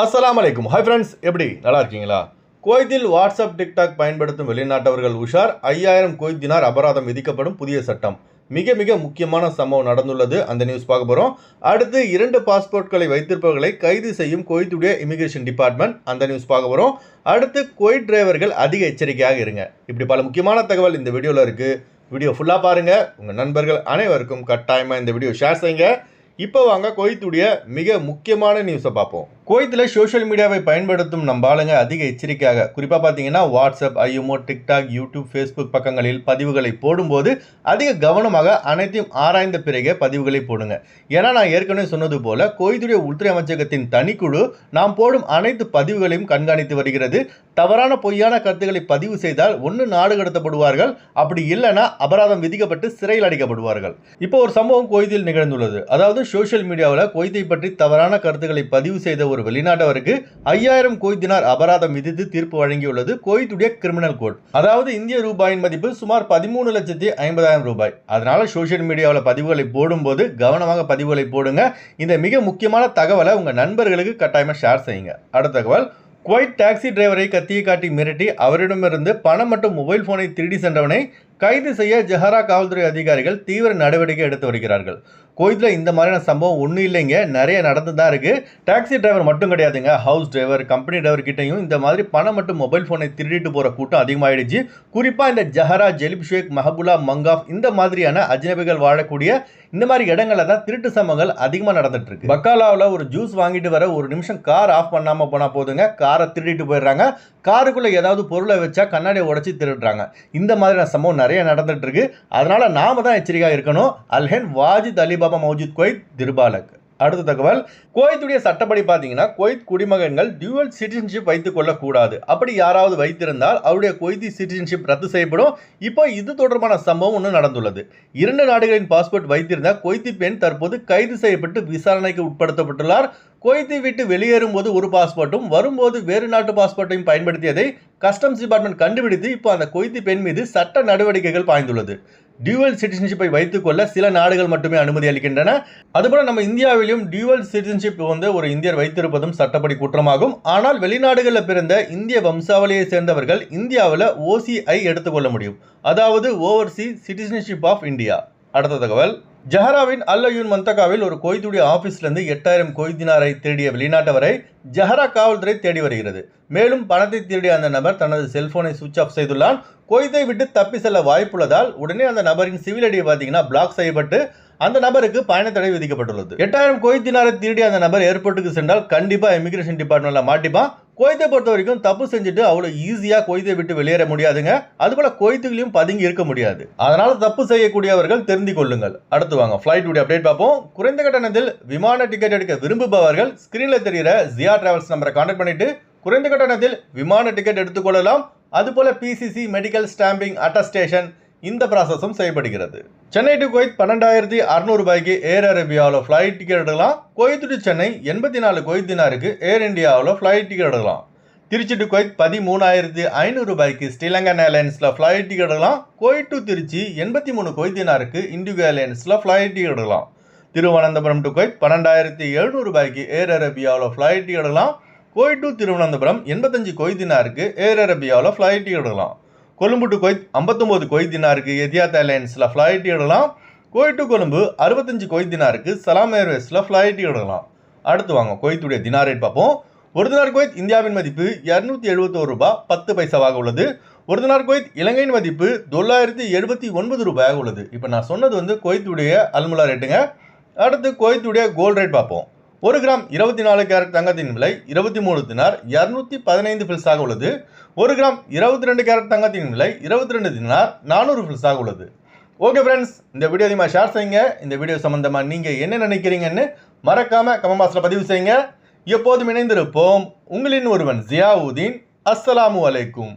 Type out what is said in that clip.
அஸ்லாம் அலைக்கும் hi friends எப்படி? நல்லா இருக்கீங்களா? குவைத்தில் வாட்ஸ்அப் டிக்டாக் பயன்படுத்தும் வெளிநாட்டவர்கள் உஷார். ஐயாயிரம் குவைத் தினார் அபராதம் விதிக்கப்படும் புதிய சட்டம். மிக மிக முக்கியமான சம்பவம் நடந்துள்ளது. அந்த நியூஸ் பார்க்க போகிறோம் அடுத்து இரண்டு பாஸ்போர்ட்களை வைத்திருப்பவர்களை கைது செய்யும் குவைத்துடைய இமிகிரேஷன் டிபார்ட்மெண்ட் அந்த நியூஸ் பார்க்க போகிறோம் அடுத்து குவைத் டிரைவர்கள் அதிக எச்சரிக்கையாக இருங்க. இப்படி பல முக்கியமான தகவல் இந்த வீடியோவில் இருக்குது வீடியோ ஃபுல்லாக பாருங்கள் உங்கள் நண்பர்கள் அனைவருக்கும் கட்டாயமாக இந்த வீடியோ ஷேர் செய்யுங்க. இப்போ வாங்க குவைத்துடைய மிக முக்கியமான நியூஸை பார்ப்போம். குவைத்தில் சோஷியல் மீடியாவை பயன்படுத்தும் நம்ம ஆளுங்க அதிக எச்சரிக்கையாக. குறிப்பாக பார்த்தீங்கன்னா WhatsApp IMO TikTok YouTube Facebook பக்கங்களில் பதிவுகளை போடும்போது அதிக கவனமாக அனைத்தையும் ஆராய்ந்த பிறகே பதிவுகளை போடுங்க. ஏன்னா நான் ஏற்கனவே சொன்னது போல குவைத்துடைய உள்துறை அமைச்சகத்தின் தனிக்குழு நாம் போடும் அனைத்து பதிவுகளையும் கண்காணித்து வருகிறது. தவறான பொய்யான கருத்துக்களை பதிவு செய்தால் ஒன்று நாடு கடத்தப்படுவார்கள். அப்படி இல்லைன்னா அபராதம் விதிக்கப்பட்டு சிறையில் அடைக்கப்படுவார்கள். இப்போ ஒரு சம்பவம் குவைத்தில் நிகழ்ந்துள்ளது. அதாவது சோஷியல் மீடியாவில் கொய்தை பற்றி தவறான கருத்துக்களை பதிவு செய்த ஒரு வெளிநாட்டவருக்கு ஐயாயிரம் குவைத் தினார் அபராதம் விதித்து தீர்ப்பு வழங்கியுள்ளது குவைத்துடைய கிரிமினல் கோட் அதாவது இந்திய ரூபாயின் மதிப்பு சுமார் பதிமூணு லட்சத்தி ஐம்பதாயிரம் ரூபாய். அதனால சோஷியல் மீடியாவில் பதிவுகளை போடும்போது கவனமாக பதிவுகளை போடுங்க. இந்த மிக முக்கியமான தகவலை உங்கள் நண்பர்களுக்கு கட்டாயமாக ஷேர் செய்யுங்க. அடுத்த தகவல் குவைட் டாக்ஸி டிரைவரை கத்தியை காட்டி மிரட்டி அவரிடமிருந்து பணம் மற்றும் மொபைல் போனை திருடி சென்றவனை கைது செய்ய ஜஹரா காவல்துறை அதிகாரிகள் தீவிர நடவடிக்கை எடுத்து வருகிறார்கள். கோயத்தில் இந்த மாதிரியான சம்பவம் ஒன்றும் இல்லைங்க. நிறைய நடந்து தான் இருக்குது டாக்ஸி டிரைவர் மட்டும் கிடையாதுங்க. ஹவுஸ் டிரைவர் கம்பெனி டிரைவர் கிட்டையும் இந்த மாதிரி பணம் மற்றும் மொபைல் ஃபோனை திருடிட்டு போகிற கூட்டம் அதிகமாகிடுச்சு குறிப்பாக இந்த ஜஹரா ஜெலிப் ஷேக் மஹபுல்லா மங்காஃப் இந்த மாதிரியான அஜ்னபிகள் வாழக்கூடிய இந்த மாதிரி இடங்களில் தான் திருட்டு சம்பவங்கள் அதிகமாக நடந்துட்டு இருக்கு. பக்காலாவில் ஒரு ஜூஸ் வாங்கிட்டு வர ஒரு நிமிஷம் கார் ஆஃப் பண்ணாமல் போனால் போதுங்க. காரை திருடிட்டு போயிடுறாங்க. காருக்குள்ளே ஏதாவது பொருளை வச்சா கண்ணாடியை உடச்சி திருடுறாங்க. இந்த மாதிரியான சம்பவம் நிறைய நடந்துட்டு இருக்கு அதனால நாம தான் எச்சரிக்கையாக இருக்கணும். அல்ஹென் வாஜித் அலிபாபா மௌஜித் குவைத் திருபாலக். அடுத்த தகவல் குவைத்துடைய சட்டப்படி பார்த்தீங்கன்னா குவைத் குடிமகன்கள் டியூவல் சிட்டிசன்ஷிப் வைத்துக் கொள்ளக்கூடாது. அப்படி யாராவது வைத்திருந்தால் அவருடைய குவைத்தி சிட்டிசன்ஷிப் ரத்து செய்யப்படும். இப்போ இது தொடர்பான சம்பவம் ஒன்று நடந்துள்ளது. இரண்டு நாடுகளின் பாஸ்போர்ட் வைத்திருந்த குவைத்தி பெண் தற்போது கைது செய்யப்பட்டு விசாரணைக்கு உட்படுத்தப்பட்டுள்ளார். குவைத்தை விட்டு வெளியேறும் போது ஒரு பாஸ்போர்ட்டும் வரும்போது வேறு நாட்டு பாஸ்போர்ட்டையும் பயன்படுத்தியதை கஸ்டம்ஸ் டிபார்ட்மெண்ட் கண்டுபிடித்து இப்போ அந்த குவைத்தி பெண் மீது சட்ட நடவடிக்கைகள் பாய்ந்துள்ளது. டியூவல் சிட்டிசன்ஷிப்பை வைத்துக்கொள்ள சில நாடுகள் மட்டுமே அனுமதி அளிக்கின்றன. அதுபோல நம்ம இந்தியாவிலும் டியூவல் சிட்டிசன்ஷிப் வந்து ஒரு இந்தியர் வைத்திருப்பதும் சட்டப்படி குற்றமாகும். ஆனால் வெளிநாடுகளில் பிறந்த இந்திய வம்சாவளியை சேர்ந்தவர்கள் இந்தியாவில் ஓசிஐ எடுத்துக்கொள்ள முடியும். அதாவது ஓவர்சி சிட்டிசன்ஷிப் ஆஃப் இந்தியா அடுத்த தகவல். ஜஹராவின் அல்லயூன் மந்தகாவில் ஒரு கொய்துடைய ஆபீஸ்லேருந்து எட்டாயிரம் கொய்தினாரை தேடிய வெளிநாட்டவரை ஜஹரா காவல்துறை தேடி வருகிறது. மேலும் பணத்தை திருடிய அந்த நபர் தனது செல்போனை சுவிட்ச் ஆஃப் செய்துள்ளான். கொய்தை விட்டு தப்பி செல்ல வாய்ப்புள்ளதால் உடனே அந்த நபரின் சிவில் ஐடி பார்த்தீங்கன்னா பிளாக் செய்யப்பட்டு அந்த நபருக்கு பயண தடை விதிக்கப்பட்டுள்ளது. எட்டாயிரம் கோயத்தினாரை திருடி அந்த நபர் ஏர்போர்ட்டுக்கு சென்றால் கண்டிப்பாக இமிகிரேஷன் டிபார்ட்மெண்ட்ல மாட்டிப்பான் கோயத்தை பொறுத்த வரைக்கும் தப்பு செஞ்சுட்டு அவ்வளோ ஈஸியாக கோயத்தை விட்டு வெளியேற முடியாதுங்க. அதுபோல கோயத்துகளையும் பதுங்கி இருக்க முடியாது. அதனால தப்பு செய்யக்கூடியவர்கள் தெரிந்து கொள்ளுங்கள். அடுத்து வாங்க ஃப்ளைட் உடைய அப்டேட் பார்ப்போம். குறைந்த கட்டணத்தில் விமான டிக்கெட் எடுக்க விரும்புபவர்கள் ஸ்க்ரீனில் தெரிகிற ஜியா டிராவல்ஸ் நம்பரை கான்டாக்ட் பண்ணிட்டு குறைந்த கட்டணத்தில் விமான டிக்கெட் எடுத்துக்கொள்ளலாம் அதுபோல பிசிசி மெடிக்கல் ஸ்டாம்பிங் அட்டஸ்டேஷன் இந்த ப்ராசஸும் செய்யப்படுகிறது. சென்னை டு குவைத் பன்னெண்டாயிரத்தி அறுநூறு ரூபாய்க்கு ஏர் அரேபியாவில் ஃப்ளைட் டிக்கெட் எடுக்கலாம். குவைத் டு சென்னை எண்பத்தி நாலு குவைத் தினாருக்கு ஏர் இந்தியாவில் ஃப்ளைட் டிக்கெட் எடுக்கலாம். திருச்சி டு குவைத் பதிமூணாயிரத்தி ஐநூறு ரூபாய்க்கு ஸ்ரீலங்கன் ஏர்லைன்ஸில் ஃப்ளைட் டிக்கெட் எடுக்கலாம். குவைத் டு திருச்சி எண்பத்தி மூணு குவைத் தினாருக்கு இண்டிகோ ஏர்லைன்ஸில் ஃப்ளைட் டிக்கெட் எடுக்கலாம். திருவனந்தபுரம் டு குவைத் பன்னெண்டாயிரத்தி எழுநூறு ரூபாய்க்கு ஏர் அரேபியாவில் ஃப்ளைட் டிக்கெட் எடுக்கலாம். குவைத் டு திருவனந்தபுரம் எண்பத்தஞ்சு குவைத் தினாருக்கு ஏர் அரேபியாவில் ஃப்ளைட் டிக்கெட் எடுக்கலாம். கொழும்பு டு கொய்த் ஐம்பத்தொம்போது கொய்த் தினாருக்கு எதியாத் ஏர்லைன்ஸில் ஃப்ளைட் இடலாம் கோயட் டு கொழும்பு அறுபத்தஞ்சு கொய்த் தினாருக்கு சலாம் ஏர்வேஸில் ஃப்ளைட் இடலாம் அடுத்து வாங்க கொய்த்துடைய தினார் ரேட் பார்ப்போம். ஒரு தினார் கோயத் இந்தியாவின் மதிப்பு இரநூத்தி எழுபத்தோரு ரூபாய் பத்து பைசாவாக உள்ளது. ஒரு தினார் கோயத் இலங்கையின் மதிப்பு தொள்ளாயிரத்தி எழுபத்தி ஒன்பது ரூபாயாக உள்ளது. இப்போ நான் சொன்னது வந்து கோயத்துடைய அல்முலா ரேட்டுங்க அடுத்து கோயத்துடைய கோல்டு ரேட் பார்ப்போம். ஒரு கிராம் இருபத்தி நாலு கேரட் தங்கத்தின் விலை இருபத்தி மூணு தினார் இரநூத்தி பதினைந்து ஃபில்ஸாக உள்ளது. ஒரு கிராம் இருபத்தி ரெண்டு கேரட் தங்கத்தின் விலை இருபத்தி ரெண்டு தினார் நானூறு ஃபில்ஸாக உள்ளது. ஓகே ஃப்ரெண்ட்ஸ் இந்த வீடியோ அதிகமாக ஷேர் செய்யுங்க. இந்த வீடியோ சம்மந்தமாக நீங்கள் என்ன நினைக்கிறீங்கன்னு மறக்காமல் கமெண்ட் பாக்ஸில் பதிவு செய்யுங்க. எப்போதும் இணைந்திருப்போம் உங்களின் ஒருவன் ஜியாவுதீன். அஸ்ஸலாமு அலைக்கும்.